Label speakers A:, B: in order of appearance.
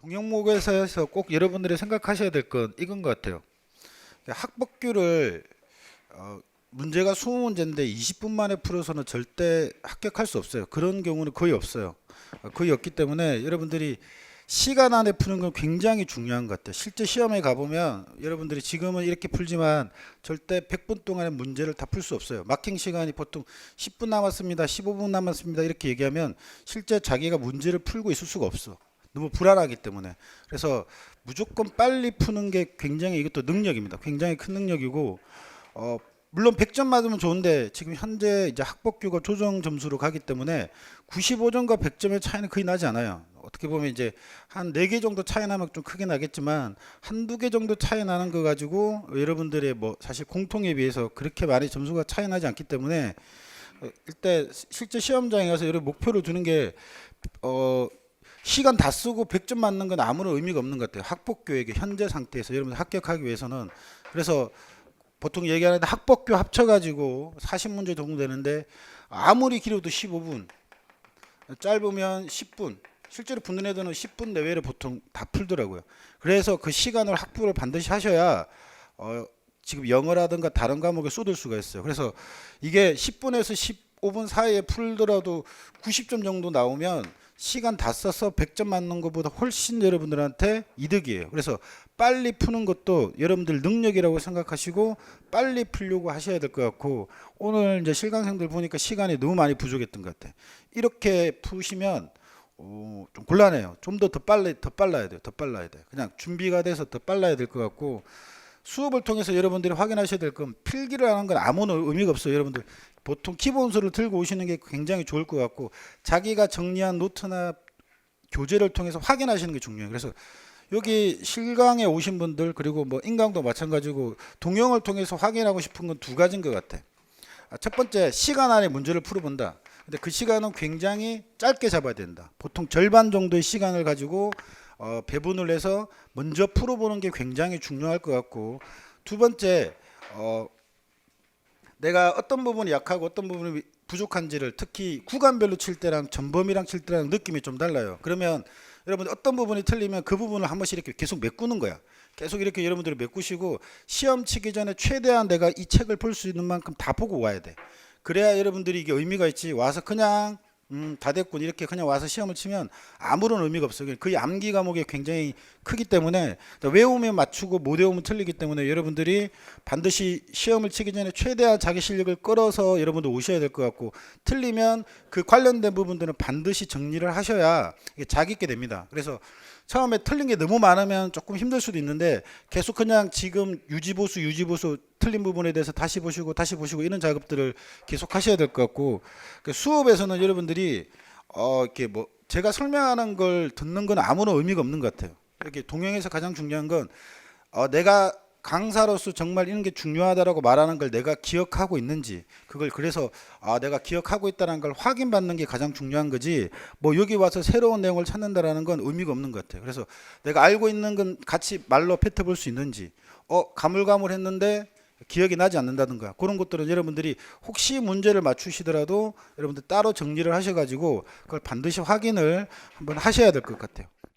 A: 동영목에서 꼭 여러분들이 생각하셔야 될 건 이건 것 같아요. 학법규를 어, 문제가 20문제인데 20분 만에 풀어서는 절대 합격할 수 없어요. 그런 경우는 거의 없어요. 어, 거의 없기 때문에 여러분들이 시간 안에 푸는 건 굉장히 중요한 것 같아요. 실제 시험에 가보면 여러분들이 지금은 이렇게 풀지만 절대 100분 동안의 문제를 다 풀 수 없어요. 마킹 시간이 보통 10분 남았습니다. 15분 남았습니다. 이렇게 얘기하면 실제 자기가 문제를 풀고 있을 수가 없어. 너무 불안하기 때문에. 그래서 무조건 빨리 푸는 게 굉장히 이것도 능력입니다. 굉장히 큰 능력이고 어 물론 100점 맞으면 좋은데 지금 현재 이제 학법규가 조정 점수로 가기 때문에 95점과 100점의 차이는 거의 나지 않아요. 어떻게 보면 이제 한 4개 정도 차이 나면 좀 크게 나겠지만 한두 개 정도 차이 나는 거 가지고 여러분들의 뭐 사실 공통에 비해서 그렇게 많이 점수가 차이 나지 않기 때문에 어, 일단 실제 시험장에 가서 여러분 목표를 두는 게 어, 시간 다 쓰고 100점 맞는 건 아무런 의미가 없는 것 같아요. 학법교육의 현재 상태에서 여러분 합격하기 위해서는 그래서 보통 얘기하는데 학법교 합쳐가지고 40문제 정도 되는데 아무리 길어도 15분 짧으면 10분 실제로 붙는 애들은 10분 내외를 보통 다 풀더라고요. 그래서 그 시간을 확보를 반드시 하셔야 어, 지금 영어라든가 다른 과목에 쏟을 수가 있어요. 그래서 이게 10분에서 15분 사이에 풀더라도 90점 정도 나오면 시간 다 써서 100점 맞는 것보다 훨씬 여러분들한테 이득이에요. 그래서 빨리 푸는 것도 여러분들 능력이라고 생각하시고 빨리 풀려고 하셔야 될 것 같고 오늘 이제 실강생들 보니까 시간이 너무 많이 부족했던 것 같아요. 이렇게 푸시면 어, 좀 곤란해요. 좀 더 더 빨리 더 빨라야 돼요. 더 빨라야 돼요. 그냥 준비가 돼서 더 빨라야 될 것 같고 수업을 통해서 여러분들이 확인하셔야 될 건 필기를 하는 건 아무런 의미가 없어요. 여러분들 보통 키본수를 들고 오시는 게 굉장히 좋을 것 같고 자기가 정리한 노트나 교재를 통해서 확인하시는 게 중요해요. 그래서 여기 실강에 오신 분들 그리고 뭐 인강도 마찬가지고 동영을 통해서 확인하고 싶은 건 두 가지인 것 같아. 아, 첫 번째 시간 안에 문제를 풀어본다. 근데 그 시간은 굉장히 짧게 잡아야 된다. 보통 절반 정도의 시간을 가지고 어, 배분을 해서 먼저 풀어보는 게 굉장히 중요할 것 같고 두 번째 어, 내가 어떤 부분이 약하고 어떤 부분이 부족한지를 특히 구간별로 칠 때랑 전범이랑 칠 때랑 느낌이 좀 달라요. 그러면 여러분들 어떤 부분이 틀리면 그 부분을 한 번씩 이렇게 계속 메꾸는 거야. 계속 이렇게 여러분들이 메꾸시고 시험 치기 전에 최대한 내가 이 책을 볼수 있는 만큼 다 보고 와야 돼. 그래야 여러분들이 이게 의미가 있지. 와서 그냥 음, 다 됐군 이렇게 그냥 와서 시험을 치면 아무런 의미가 없어요. 그 암기 과목이 굉장히 크기 때문에 외우면 맞추고 못 외우면 틀리기 때문에 여러분들이 반드시 시험을 치기 전에 최대한 자기 실력을 끌어서 여러분들 오셔야 될 것 같고 틀리면 그 관련된 부분들은 반드시 정리를 하셔야 자기 있게 됩니다. 그래서 처음에 틀린 게 너무 많으면 조금 힘들 수도 있는데 계속 그냥 지금 유지보수 유지보수 틀린 부분에 대해서 다시 보시고 다시 보시고 이런 작업들을 계속 하셔야 될 것 같고 그 수업에서는 여러분들이 어 이렇게 뭐 제가 설명하는 걸 듣는 건 아무런 의미가 없는 것 같아요. 이렇게 동영에서 가장 중요한 건 어, 내가 강사로서 정말 이런 게 중요하다라고 말하는 걸 내가 기억하고 있는지 그걸 그래서 아 내가 기억하고 있다는 걸 확인받는 게 가장 중요한 거지 뭐 여기 와서 새로운 내용을 찾는다라는 건 의미가 없는 것 같아요. 그래서 내가 알고 있는 건 같이 말로 뱉어볼 수 있는지 어 가물가물했는데 기억이 나지 않는다든가 그런 것들은 여러분들이 혹시 문제를 맞추시더라도 여러분들 따로 정리를 하셔가지고 그걸 반드시 확인을 한번 하셔야 될 것 같아요.